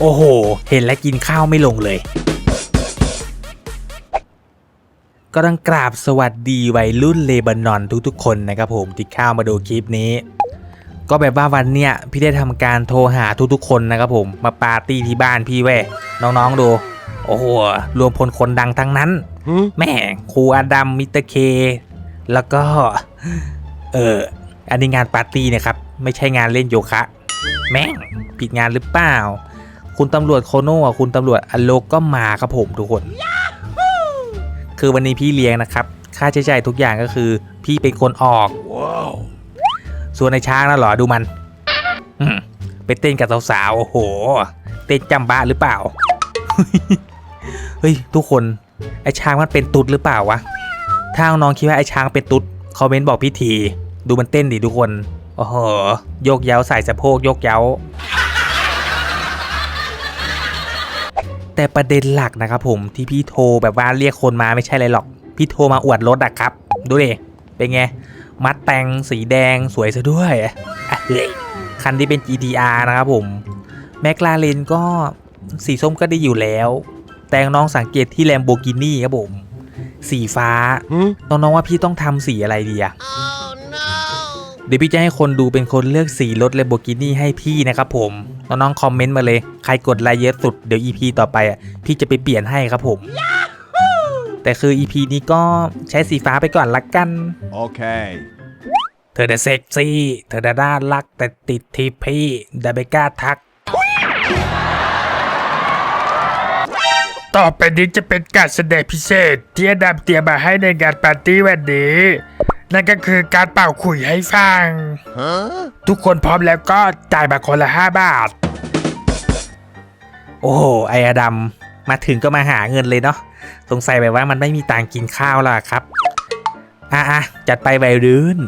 โอ้โห เห็นและกินข้าวไม่ลงเลย ก็ต้องกราบสวัสดีวัยรุ่นเลบานอนทุกๆ คนนะครับผมที่เข้ามาดูคลิปนี้ ก็แบบว่าวันเนี้ยพี่ได้ทำการโทรหาทุกๆ คนนะครับผมมาปาร์ตี้ที่บ้านพี่เว้ยน้องๆดูโอ้โห รวมพลคนดังทั้งนั้น แม่ครูอดัม มิสเตอร์เค แล้วก็ เออ อันนี้งานปาร์ตี้นะครับ ไม่ใช่งานเล่นโยคะ แม่ง ผิดงานหรือเปล่า คุณตำรวจโคโน่กับคุณตำรวจอโลกก็มาครับผมทุกคน คือวันนี้พี่เลี้ยงนะครับ ค่าใช้จ่ายทุกอย่างก็คือ พี่เป็นคนออก ส่วนในช้างน่ะเหรอดูมันอืมไปเต้นกับสาวๆโอ้โห เต้นจำบ้าหรือเปล่า เฮ้ย ทุกคน ไอช้างมันเป็นตุ๊ดหรือเปล่าวะ ถ้าน้องคิดว่าไอช้างเป็นตุ๊ดคอมเมนต์บอกพี่ที ดูมันเต้นดิทุกคน โอ้โห โยกเย้าใส่สะโพกโยกเย้า แต่ประเด็นหลักนะครับผมที่พี่โทรแบบว่าเรียกคนมาไม่ใช่อะไรหรอก พี่โทรมาอวดรถอะครับ ดูดิเป็นไง มัดแต่งสีแดงสวยซะด้วยอะเฮ้ยคันที่เป็น GTR นะครับผมแมคลาเรนก็สีส้มก็ได้อยู่แล้ว แต่น้องสังเกตที่แลมโบกินี่ครับผม สีฟ้า น้องๆว่าพี่ต้องทำสีอะไรดีอะ เดี๋ยวพี่จะให้คนดูเป็นคนเลือกสีรถเลมโบกินี่ให้พี่นะครับผม น้องๆคอมเมนต์มาเลย ใครกดไลค์เยอะสุดเดี๋ยว EP ต่อไปอะพี่จะไปเปลี่ยนให้ครับผม แต่คือ EP นี้ก็ใช้สีฟ้าไปก่อนละกัน Okay. เธอน่ะเซ็กซี่ เธอน่ะน่ารักแต่ติดทีพี่แต่ไม่กล้าทัก ต่อไปนี้จะเป็นการแสดงพิเศษที่อดัมเตรียมมาให้ในงานปาร์ตี้วันนี้ นั่นก็คือการเป่าขลุ่ยให้ฟัง Huh? ทุกคนพร้อมแล้วก็จ่ายมาคนละ5บาท โอ้โห ไออดัมมาถึงก็มาหาเงินเลยเนาะ สงสัยแบบว่ามันไม่มีตังค์กินข้าวแล้วอะครับ อะอะจัดไปวัยรุ่น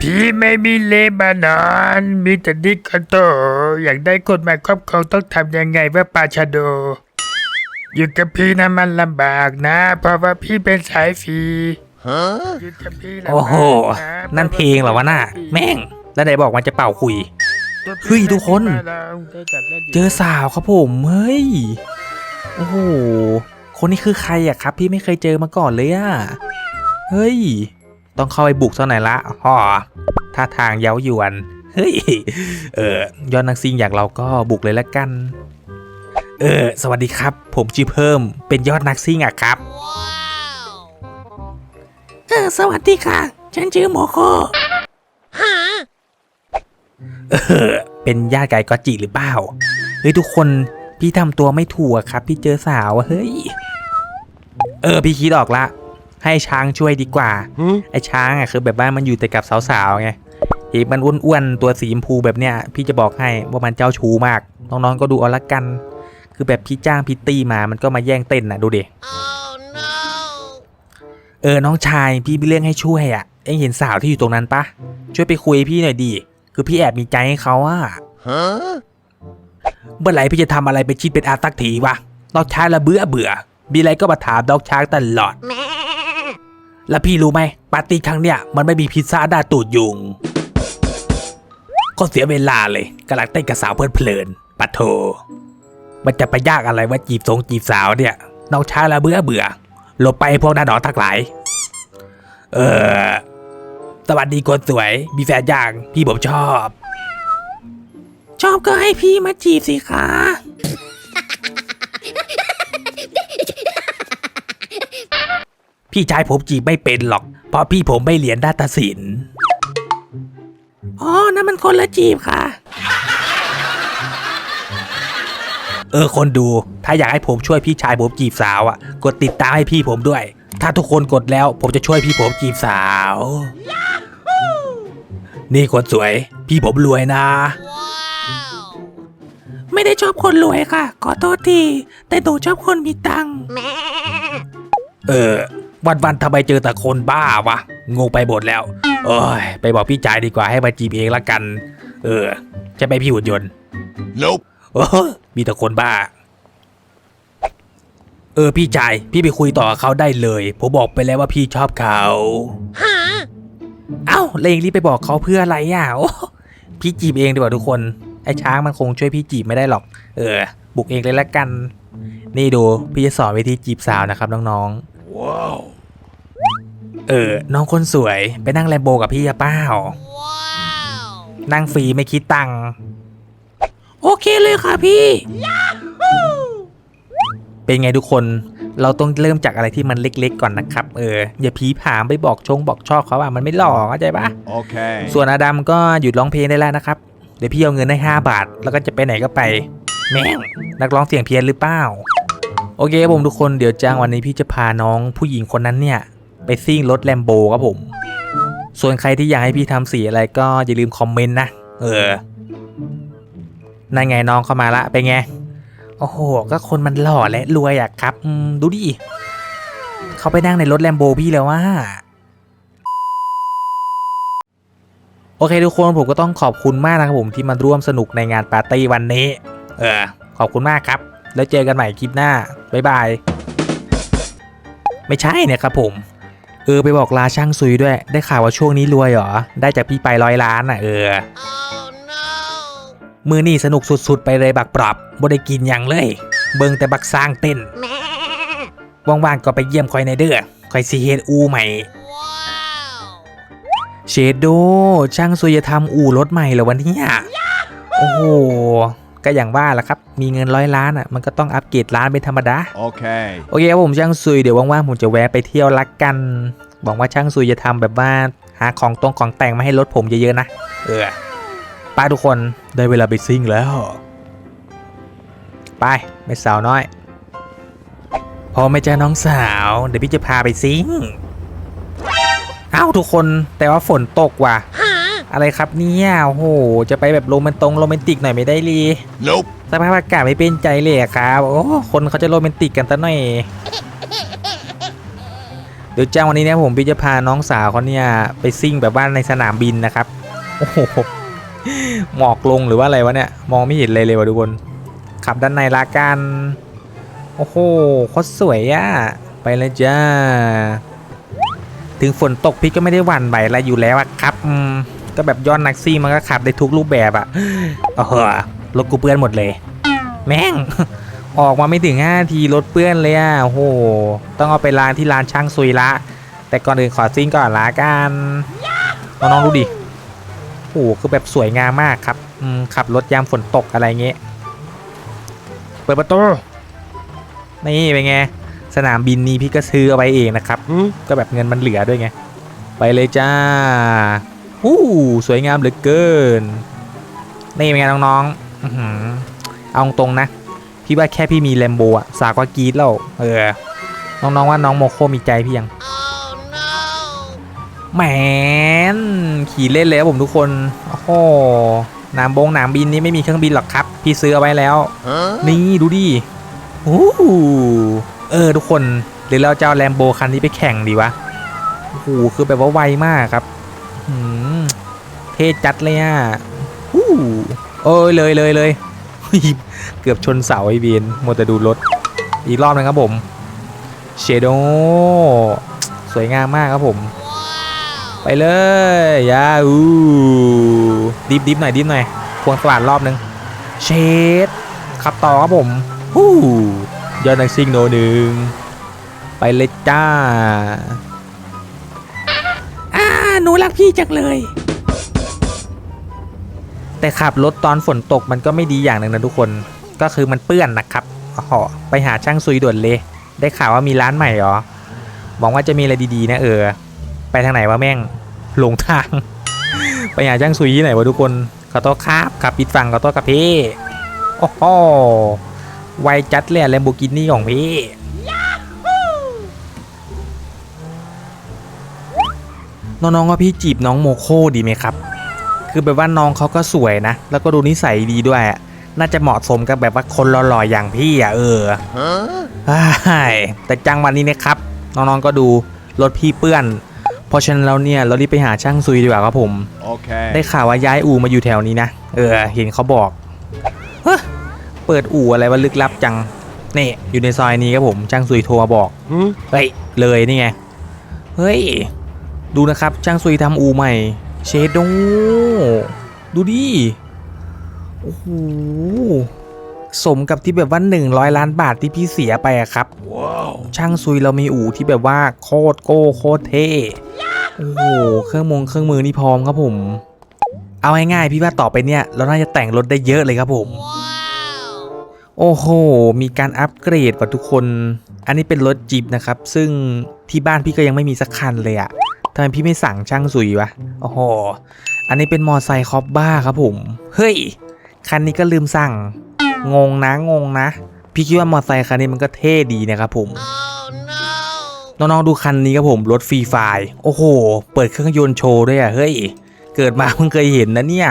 พี่ไม่มีเลบานอน มีแต่นิโคโต อยากได้คนมาครอบครองต้องทำยังไงว่าปาชาโด อยู่กับพี่นะมันลำบากนะ เพราะว่าพี่เป็นสายฟรี Huh? อยู่กับพี่ลำบากโอ้โหนะนั่นเพลงเหรอวะน่ะแม่ง แล้วไหนบอกมันจะเป่าคุย เฮ้ยทุกคน เจอสาวครับผมเฮ้ย โอ้โห คนนี้คือใครอะครับ พี่ไม่เคยเจอมาก่อนเลยอะเฮ้ย ต้องเข้าไปบุกซะหน่อยละฮ่อท่าทางเย้ายวน เฮ้ย เออยอดนักซิ่งอย่างเราก็บุกเลยละกัน เออ สวัสดีครับ ผมชื่อเพิ่ม เป็นยอดนักซิ่งอะครับ เออ สวัสดีค่ะ ฉันชื่อโมโคเออ เป็นญาติไก่กอจิหรือเปล่า เฮ้ยทุกคน พี่ทำตัวไม่ถูกอะครับ พี่เจอสาวอะเฮ้ย เออ พี่คิดออกละ ให้ช้างช่วยดีกว่า ไอ้ช้างอะคือแบบว่ามันอยู่แต่กับสาวๆไงเห็นมันอ้วนๆตัวสีชมพูแบบเนี้ย พี่จะบอกให้ว่ามันเจ้าชู้มาก น้องๆก็ดูเอาละกัน คือแบบพี่จ้างพิตตี้มามันก็มาแย่งเต้นน่ะดูดิเออน้องชายพี่มีเรื่องให้ช่วยอะเอ็งเห็นสาวที่อยู่ตรงนั้นปะช่วยไปคุยให้พี่หน่อยดิคือพี่แอบมีใจให้เขาอะ Huh? เมื่อไหร่พี่จะทำอะไรเป็นชิ้นเป็นอาตักทีวะนอกช้างละเบื่อเบื่อ มีอะไรก็มาถามดอกช้างตลอดแล้วพี่รู้ไหมปาร์ตี้ครั้งเนี้ยมันไม่มีพิซซ่าด้าตูดยุง ก็เสียเวลาเลยกำลังเต้นกับสาวเพลินๆปะโถ มันจะไปยากอะไรว่าจีบสงจีบสาวเนี่ยน้องช้างละเบื่อเบื่อหลบไปพวกหน้าดอทั้งหลาย เออสวัสดีคนสวย มีแฟนอยังพี่ผมชอบ ชอบก็ให้พี่มาจีบสิคะพี่ชายผมจีบไม่เป็นหรอก เพราะพี่ผมไม่เรียนด้านตัดสินอ๋อนั่นมันคนละจีบค่ะ เออคนดู ถ้าอยากให้ผมช่วยพี่ชายผมจีบสาวอะ กดติดตามให้พี่ผมด้วย ถ้าทุกคนกดแล้วผมจะช่วยพี่ผมจีบสาว นี่คนสวย พี่ผมรวยนะ ไม่ได้ชอบคนรวยค่ะ ขอโทษที แต่หนูชอบคนมีตังค์เออ วันวันๆทำไมเจอแต่คนบ้าวะ งงไปหมดแล้ว โอ้ย ไปบอกพี่ชายดีกว่าให้มาจีบเองละกัน เออ จะไปพี่หุ่นยนต์ Nope. โอ้มีแต่คนบ้า เออพี่ชาย พี่ไปคุยต่อกับเขาได้เลย ผมบอกไปแล้วว่าพี่ชอบเขาเอ้าเลงรีบไปบอกเขาเพื่ออะไรอะโอ้พี่จีบเองดีกว่าทุกคน ไอ้ช้างมันคงช่วยพี่จีบไม่ได้หรอก เออ บุกเองเลยละกัน นี่ดู พี่จะสอนวิธีจีบสาวนะครับน้องๆ ว้าว เออ น้องคนสวย ไปนั่งแลมโบกับพี่อะเป้านั่งฟรีไม่คิดตังค์ โอเคเลยค่ะพี่เป็นไงทุกคนเราต้องเริ่มจากอะไรที่มันเล็กๆก่อนนะครับ เออ อย่าผีผามไปบอกชงบอกชอบเขาว่ามันไม่หล่อเข้าใจปะโอเค ส่วนอดัมก็หยุดร้องเพลงได้แล้วนะครับ เดี๋ยวพี่เอาเงินให้ 5 บาท แล้วก็จะไปไหนก็ไป แม่งนักร้องเสียงเพี้ยนหรือเปล่า โอเคครับผมทุกคนเดี๋ยวจ้างวันนี้พี่จะพาน้องผู้หญิงคนนั้นเนี่ย ไปซิ่งรถแลมโบครับผม ส่วนใครที่อยากให้พี่ทำสีอะไรก็อย่าลืมคอมเมนต์นะ เออ นั่นไงน้องเข้ามาละเป็นไง โอ้โห ก็คนมันหล่อและรวยอะครับดูดิเขาไปนั่งในรถแลมโบพี่แล้วว่าโอเคทุกคนผมก็ต้องขอบคุณมากนะครับผมที่มาร่วมสนุกในงานปาร์ตี้วันนี้ เออ ขอบคุณมากครับ แล้วเจอกันใหม่คลิปหน้า บ๊ายบาย ไม่ใช่เนี่ยครับผม เออไปบอกลาช่างซุยด้วย ได้ข่าวว่าช่วงนี้รวยเหรอ ได้จากพี่ไปร้อยล้านอะเออ มือนี่สนุกสุดๆ ไปเลยบักปรับบ่ได้กินอย่างเลย เบิ่งแต่บักสร้างเต้นว่างๆก็ไปเยี่ยมคอยในเด้อคอยซีเฮดอูใหม่เชดโดช่างซุยจะทำอู่รถใหม่เหรอวันนี้โอ้โหก็อย่างว่าแหละครับ มีเงินร้อยล้านอะ มันก็ต้องอัปเกรดร้านเป็นธรรมดา โอเค โอเคครับผมช่างซุย เดี๋ยวว่างๆ ผมจะแวะไปเที่ยวลักกันหวังว่าช่างซุยจะทำแบบว่า หาของตรงของแต่งมาให้รถผมเยอะๆนะ เออ ป้าทุกคนได้เวลาไปซิ่งแล้ว ไปไม่สาวน้อยพอไม่จ้าน้องสาว เดี๋ยวพี่จะพาไปซิ่งเอ้าทุกคนแต่ว่าฝนตกว่ะ อะไรครับเนี่ยโอ้โห จะไปแบบโรแมนตงโรแมนติกหน่อยไม่ได้เลย nope สภาพอากาศไม่เป็นใจเลยอะครับ โอ้คนเขาจะโรแมนติกกันซะหน่อยเดี๋ยวจ้างวันนี้เนี่ยผมพี่จะพาน้องสาวเขาเนี่ยไปซิ่งแบบว่าในสนามบินนะครับ โอ้โห หมอกลงหรือว่าอะไรวะเนี่ย มองไม่เห็นเลยเลยวะทุกคน ขับด้านในละกัน โอ้โหโคตรสวยอะไปเลยจ้า ถึงฝนตกพี่ก็ไม่ได้หวั่นไหวอะไรอยู่แล้วอะครับ ก็แบบย้อนนักซี่มันก็ขับได้ทุกรูปแบบอะโอ้โหรถกูเปื้อนหมดเลย แม่ง ออกมาไม่ถึง5นาทีรถเปื้อนเลยอะโอ้โห ต้องเอาไปล้างที่ร้านช่างซุยละ แต่ก่อนอื่นขอซิ่งก่อนละกันน้องๆดูดิ โอ้โหคือแบบสวยงามมากครับอืมขับรถยามฝนตกอะไรเงี้ยเปิดประตูนี่เป็นไง สนามบินนี้พี่ก็ซื้อเอาไว้เองนะครับ ก็แบบเงินมันเหลือด้วยไง ไปเลยจ้าอู้สวยงามเหลือเกิน นี่เป็นไงน้องๆอื้อหือเอาตรงๆนะ พี่ว่าแค่พี่มีแลมโบอะสากว่ากรีดแล้ว เออ น้องๆว่าน้องโมโคมีใจพี่ยังแหมน ขี่เล่นเลยครับผมทุกคน โอ้โหหนามบงหนามบินนี่ไม่มีเครื่องบินหรอกครับ พี่ซื้อเอาไว้แล้ว huh นี่ดูดิโอ้โหเออทุกคนหรือเราจะเอาแลมโบคันนี้ไปแข่งดีวะโอ้โหคือแบบว่าไวมากครับอืมเท่จัดเลยอะอู้โอ้ยเลยเลยเลยเกือบชนเสาไอเบียนมัวแต่ดูรถ อีกรอบหนึงครับผม เชโดสวยงามมากครับผม ไปเลยยาอูดิฟดิฟหน่อยดิฟหน่อยควงสว่านรอบหนึง เชดขับต่อครับผมฮู้ยอดนักซิ่งโนหนึ่งไปเลยจ้าอ่าหนูรักพี่จังเลย แต่ขับรถตอนฝนตกมันก็ไม่ดีอย่างหนึ่งนะทุกคนก็คือมันเปื้อนนะครับอ๋อไปหาช่างซุยด่วนเลย ได้ข่าวว่ามีร้านใหม่เหรอหวังว่าจะมีอะไรดีๆนะเออ ไปทางไหนวะแม่งหลงทาง ไปหาช่างซุยที่ไหนวะทุกคนขอโทษครับขับปิดฝั่งขอโทษกับพี่โอ้โหไวจัดเลยแลมโบกินี่ของพี่น้องๆว่าพี่จีบน้องโมโคดีไหมครับ คือแบบว่าน้องเขาก็สวยนะ แล้วก็ดูนิสัยดีด้วยอะน่าจะเหมาะสมกับแบบว่าคนหล่อๆอย่างพี่อะเออ huh ใช่แต่จังวันนี้นะครับ น้องๆก็ดูรถพี่เปื้อน เพราะฉะนั้นเราเนี่ยเรารีบไปหาช่างซุยดีกว่าครับผม okay ได้ข่าวว่าย้ายอู่มาอยู่แถวนี้นะ เออ เห็นเขาบอกเฮ้ยเปิดอู่อะไรว่าลึกลับจัง นี่ อยู่ในซอยนี้ครับผมช่างซุยโทรมาบอก hmm เฮ้ย เลยนี่ไง เฮ้ย ดูนะครับช่างซุยทำอู่ใหม่ เชดโดดูดิ โอ้โห สมกับที่แบบว่า100ล้านบาทที่พี่เสียไปอะครับช่างซุยเรามีอู่ที่แบบว่าโคตรโก้โคตรเท่โอ้โหเครื่องมงเครื่องมือนี่พร้อมครับผม เอาง่ายๆพี่ว่าต่อไปเนี่ยเราน่าจะแต่งรถได้เยอะเลยครับผม โอ้โห มีการอัปเกรดว่ะทุกคน อันนี้เป็นรถจีบนะครับ ซึ่งที่บ้านพี่ก็ยังไม่มีสักคันเลยอะทำไมพี่ไม่สั่งช่างสุยวะ โอ้โห อันนี้เป็นมอไซค์คอปบ้าครับผม เฮ้ย คันนี้ก็ลืมสั่ง งงนะงงนะ พี่คิดว่ามอไซค์คันนี้มันก็เท่ดีนะครับผม น้องๆดูคันนี้ครับผมรถฟรีไฟโอ้โห เปิดเครื่องยนต์โชว์ด้วยอะเฮ้ยเกิดมาเพิ่งเคยเห็นนะเนี่ย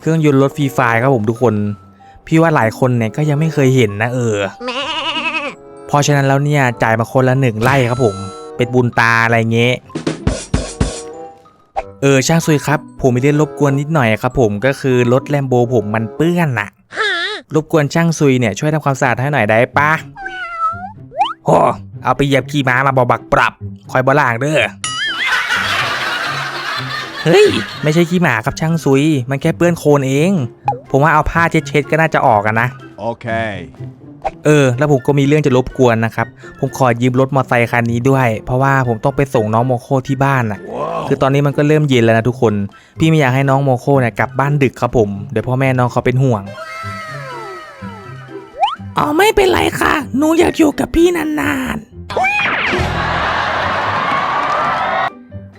เครื่องยนต์รถฟรีไฟครับผมทุกคน พี่ว่าหลายคนเนี่ยก็ยังไม่เคยเห็นนะเออเพราะฉะนั้นแล้วเนี่ยจ่ายมาคนละหนึ่งไร่ครับผม เป็นบุญตาอะไรเงี้ยเออช่างซุยครับ ผมมีเรื่องรบกวนนิดหน่อยครับผมก็คือรถแลมโบผมมันเปื้อนน่ะรบกวนช่างซุยเนี่ยช่วยทำความสะอาดให้หน่อยได้ปะโอ้ เอาไปเหยียบขี่ม้ามาบอบักปรับ คอยบล่างเด้อ เฮ้ย ไม่ใช่ขี้หมาครับช่างซุย มันแค่เปื้อนโคลนเอง ผมว่าเอาผ้าเช็ดๆก็น่าจะออกอะนะ Okay. เออ แล้วผมก็มีเรื่องจะรบกวนนะครับ ผมขอยืมรถมอเตอร์ไซค์คันนี้ด้วย เพราะว่าผมต้องไปส่งน้องโมโคที่บ้านน่ะ คือตอนนี้มันก็เริ่มเย็นแล้วนะทุกคน พี่ไม่อยากให้น้องโมโคเนี่ยกลับบ้านดึกครับผม เดี๋ยวพ่อแม่น้องเขาเป็นห่วง อ๋อไม่เป็นไรค่ะ หนูอยากอยู่กับพี่นานๆ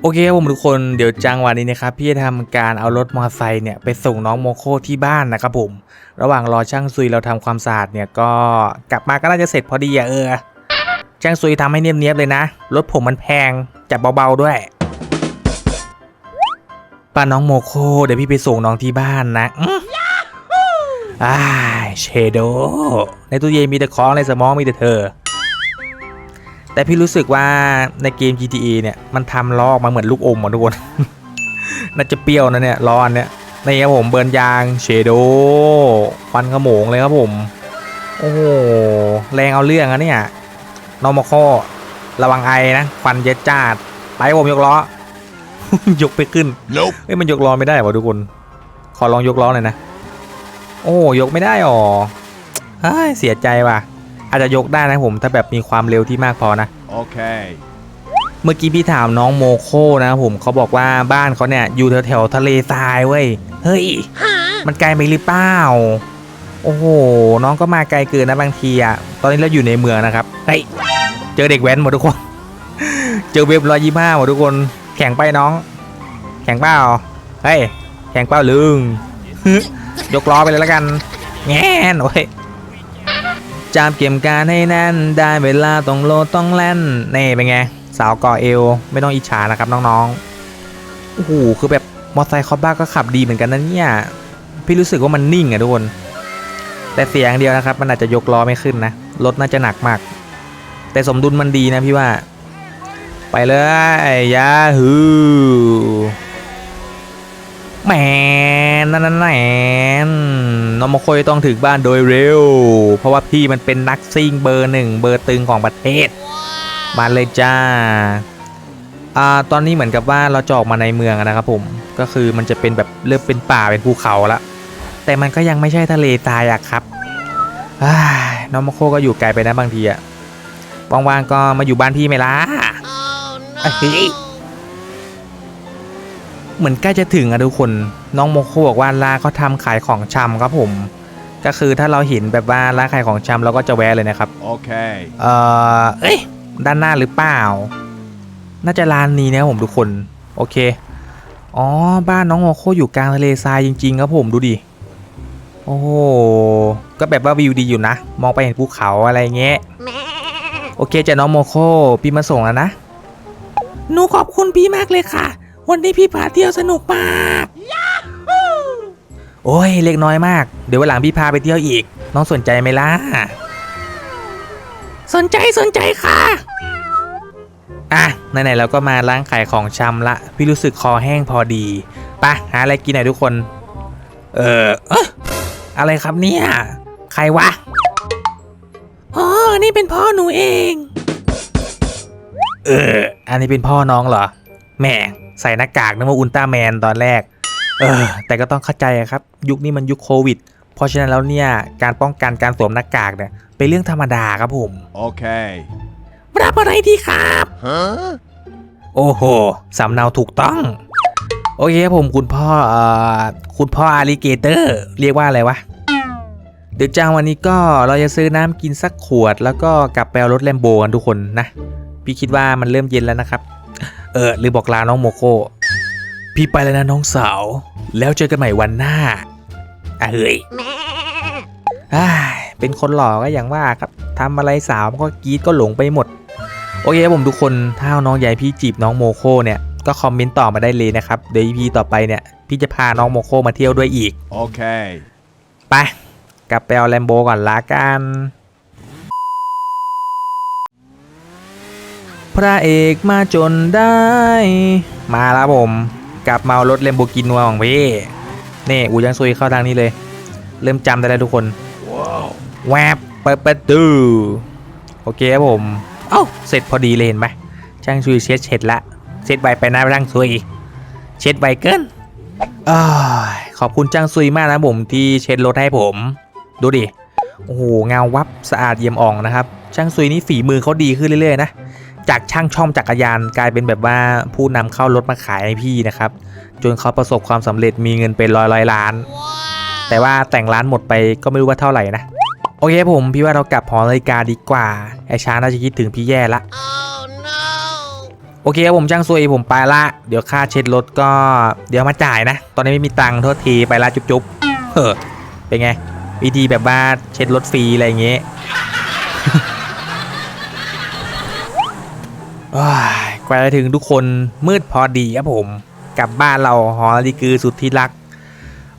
โอเคครับผมทุกคนเดี๋ยวจังหวะนี้นะครับพี่จะทำการเอารถมอเตอร์ไซค์เนี่ยไปส่งน้องโมโคที่บ้านนะครับผม ระหว่างรอช่างซุยเราทำความสะอาดเนี่ยก็กลับมาก็น่าจะเสร็จพอดีอะเออช่างซุยทำให้เนียบๆเลยนะ รถผมมันแพงจับเบาๆด้วยป้าน้องโมโคเดี๋ยวพี่ไปส่งน้องที่บ้านนะอื้ออ้ายเชโดในตู้เย็นมีแต่ของในสมองมีแต่เธอ แต่พี่รู้สึกว่าในเกม GTA เนี่ยมันทำล้อออกมาเหมือนลูกอมอะทุกคน น่าจะเปรี้ยวนะเนี่ยล้ออันเนี่ยนี่ครับผมเบิร์นยางเชโดควันขโมงเลยครับผม โอ้โหแรงเอาเรื่องอะเนี่ยนอมโคระวังไอนะควันเยอะจ้าดไปผมยกล้อ ยกไปขึ้น Nope. เอ้ยมันยกล้อไม่ได้วะทุกคน ขอลองยกล้อหน่อยนะ โอ้ยกไม่ได้หรอเฮ้ยเสียใจว่ะ อาจจะยกได้นะผมถ้าแบบมีความเร็วที่มากพอนะ Okay. เมื่อกี้พี่ถามน้องโมโคนะครับผมเขาบอกว่าบ้านเขาเนี่ยอยู่แถวแถวๆทะเลทรายเว้ยเฮ้ยมันไกลไปหรือเปล่าโอ้โห น้องก็มาไกลเกินนะบางทีอะ ตอนนี้เราอยู่ในเมืองนะครับเฮ้ยเจอเด็กแว้นหมดทุกคน เจอเว็บร้อยยี่ห้าหมดทุกคน แข่งไปน้อง แข่งเปล่าเฮ้ย แข่งเปล่าลึง ยกล้อไปเลยแล้วกัน แง่นโอ้ย จามเก็มการให้แน่น ได้เวลาต้องโลดต้องแล่นนี่เป็นไง สาวก่อเอว ไม่ต้องอิจฉานะครับน้องๆโอ้โหคือแบบมอเตอร์ไซค์คอบบ้าก็ขับดีเหมือนกันนะเนี่ยพี่รู้สึกว่ามันนิ่งอะทุกคน แต่เสียงเดียวนะครับ มันอาจจะยกล้อไม่ขึ้นนะรถน่าจะหนักมาก แต่สมดุลมันดีนะพี่ว่า ไปเลยยาฮู แหมนนั่นนั่นแหนน้องมโคยต้องถึงบ้านโดยเร็ว เพราะว่าพี่มันเป็นนักซิ่งเบอร์หนึ่งเบอร์ตึงของประเทศ มาเลยจ้าอ่าตอนนี้เหมือนกับว่าเราจะออกมาในเมืองอะนะครับผมก็คือมันจะเป็นแบบเริ่มเป็นป่าเป็นภูเขาละแต่มันก็ยังไม่ใช่ทะเลทรายอะครับอ้ายน้องโมโคก็อยู่ไกลไปนะบางทีอะว่างๆก็มาอยู่บ้านพี่ไหมล่ะ Oh เฮ้ย เหมือนใกล้จะถึงอะทุกคน น้องโมโคบอกว่าร้านเขาทำขายของชำครับผม ก็คือถ้าเราเห็นแบบว่าร้านขายของชำเราก็จะแวะเลยนะครับ Okay. เอ่อ เอ้ย ด้านหน้าหรือเปล่า น่าจะร้านนี้นะครับผมทุกคน โอเค อ๋อ บ้านน้องโมโคอยู่กลางทะเลทรายจริงๆครับผมดูดิ โอ้โห ก็แบบว่าวิวดีอยู่นะ มองไปเห็นภูเขาอะไรเงี้ย โอเคจ้ะน้องโมโคพี่มาส่งแล้วนะ หนูขอบคุณพี่มากเลยค่ะ วันนี้พี่พาเที่ยวสนุกมากโอ้ยเล็กน้อยมาก เดี๋ยววันหลังพี่พาไปเที่ยวอีก น้องสนใจไหมล่ะ สนใจสนใจค่ะ อะไหนๆเราก็มาร้านขายของชำละ พี่รู้สึกคอแห้งพอดีไปะหาอะไรกินหน่อยทุกคน เออเอ๊ะอะไรครับเนี่ย ใครวะ อ๋อ นี่เป็นพ่อหนูเอง เออ อันนี้เป็นพ่อน้องเหรอแหม่ ใส่หน้ากากนึกว่าอุลตร้าแมนตอนแรก เออ แต่ก็ต้องเข้าใจอะครับ ยุคนี้มันยุคโควิด เพราะฉะนั้นแล้วเนี่ยการป้องกันการสวมหน้ากากเนี่ยเป็นเรื่องธรรมดาครับผม Okay. รับอะไรดีครับ Huh? โอ้โห สำเนาถูกต้อง โอเคครับผมคุณพ่อเอ่อคุณพ่ออาลิเกเตอร์ เรียกว่าอะไรวะ เดี๋ยวจังวันนี้ก็เราจะซื้อน้ำกินสักขวด แล้วก็กลับไปเอารถแลมโบกันทุกคนนะ พี่คิดว่ามันเริ่มเย็นแล้วนะครับ เออหรือบอกลาน้องโมโค พี่ไปแล้วนะน้องสาว แล้วเจอกันใหม่วันหน้าอะเฮ้ยอ้ายเป็นคนหล่อก็อย่างว่าครับทำอะไรสาวมันก็กรีดก็หลงไปหมด โอเคครับผมทุกคนถ้าน้องใหญ่พี่จีบน้องโมโคเนี่ยก็คอมเมนต์ต่อมาได้เลยนะครับเดี๋ยว EP ต่อไปเนี่ย พี่จะพาน้องโมโคมาเที่ยวด้วยอีก Okay. ไป กลับไปเอาแลมโบก่อนละกัน พระเอกมาจนได้ มาแล้วผมกลับมาเอารถเลมโบกินัวของพี่นี่อูยังซุยเข้าทางนี้เลย เริ่มจำได้แล้วทุกคนแวบเปิดประตูโอเคครับผมเอ้าเสร็จพอดีเลยเห็นไหมช่างซุยเช็ดเช็ดละเช็ดไวไปนะช่างซุยเช็ดไวเกินอ้ายขอบคุณจ้างซุยมากนะผมที่เช็ดรถให้ผม ดูดิ โอ้โหเงาวับสะอาดเยี่ยมอ่องนะครับ ช่างซุยนี่ฝีมือเขาดีขึ้นเรื่อยๆนะ จากช่างช่อมจักรยานกลายเป็นแบบว่าผู้นำเข้ารถมาขายให้พี่นะครับ จนเขาประสบความสำเร็จมีเงินเป็นร้อยร้อยๆล้าน แต่ว่าแต่งร้านหมดไปก็ไม่รู้ว่าเท่าไหร่นะ โอเคผมพี่ว่าเรากลับหอนาฬิกาดีกว่า ไอช้างน่าจะคิดถึงพี่แย่ละ Oh no. โอเคครับผมช่างซวยผมไปละ เดี๋ยวค่าเช็ดรถก็เดี๋ยวมาจ่ายนะ ตอนนี้ไม่มีตังค์โทษทีไปละจุ๊บๆเฮ้อเป็นไง วิธีแบบว่าเช็ดรถฟรีอะไรอย่างเงี้ย กว่าจะถึงทุกคนมืดพอดีครับผม กลับบ้านเราหอดีคือสุดที่รัก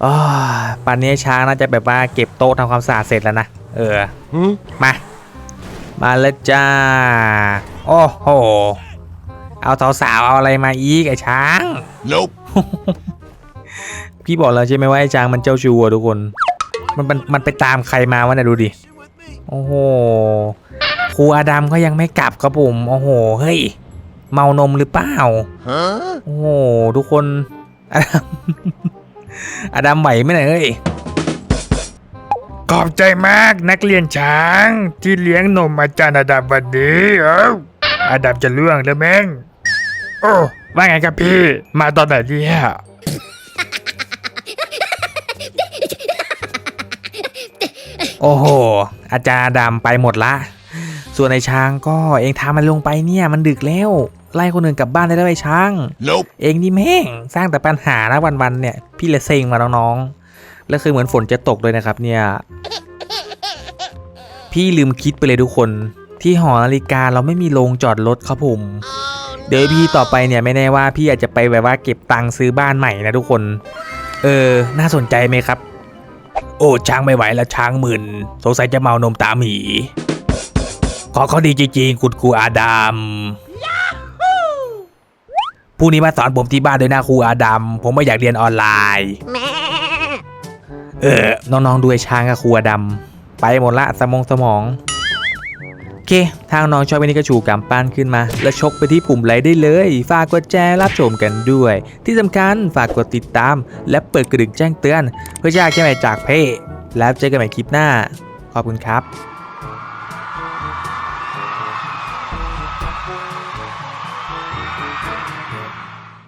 อ้าวป่านนี้ช้างน่าจะแบบว่าเก็บโต๊ะทำความสะอาดเสร็จแล้วนะ เออ Hmm? มา มาแล้วจ้า โอ้โห เอาสาวๆเอาอะไรมาอีกไอ้ช้าง Nope. พี่บอกแล้วใช่ไหมว่าไอ้ช้างมันเจ้าชู้อะทุกคน มันมันมันไปตามใครมาวะเนี่ยดูดิ โอ้โห ครูอาดัมก็ยังไม่กลับครับผมโอ้โหเฮ้ยเมานมหรือเปล่า Huh? โอ้โหทุกคนอาดัมอาดัมไหวไหมเนี่ยเฮ้ยขอบใจมากนักเรียนช้าง ที่เลี้ยงนมอาจารย์อดัมวันนี้เอ้าอดัมจะล่วงแล้วแม่งโอ้ว่าไงครับพี่ มาตอนไหนเนี่ยโอ้โห อาจารย์ดำไปหมดละ ส่วนไอ้ช้างก็เองทำมันลงไปเนี่ยมันดึกแล้วไล่คนอื่นกลับบ้านได้แล้วไอ้ช้าง Nope. เองนี่แม่งสร้างแต่ปัญหานะวันๆเนี่ยพี่เลยเซ็งมาน้องๆแล้วคือเหมือนฝนจะตกเลยนะครับเนี่ยพี่ลืมคิดไปเลยทุกคน ที่หอนาฬิกาเราไม่มีโรงจอดรถครับผมเดี๋ยวพี่ต่อไปเนี่ยไม่แน่ว่าพี่อาจจะไปแบบว่าเก็บตังค์ซื้อบ้านใหม่นะทุกคน เออ น่าสนใจไหมครับ โอ้ช้างไม่ไหวแล้วช้างหมื่นสงสัยจะเมานมตามหมี ขอเขาดีจริงๆคุณครูอาดัมพรุ่งนี้มาสอนผมที่บ้านด้วยนะครูอาดัมผมไม่อยากเรียนออนไลน์เออ น้องๆดูไอ้ช้างกับครูอาดัมไปหมดละสมองสมอง โอเค ทางน้องชอบวันนี้ก็ชูกำปั้นขึ้นมา แล้วชกไปที่ปุ่มไลค์ได้เลย ฝากกดแชร์รับชมกันด้วย ที่สำคัญฝากกดติดตาม และเปิดกระดิ่งแจ้งเตือน เพื่อจะแค่ใหม่จากเพ่แล้วเจอกันใหม่คลิปหน้า ขอบคุณครับ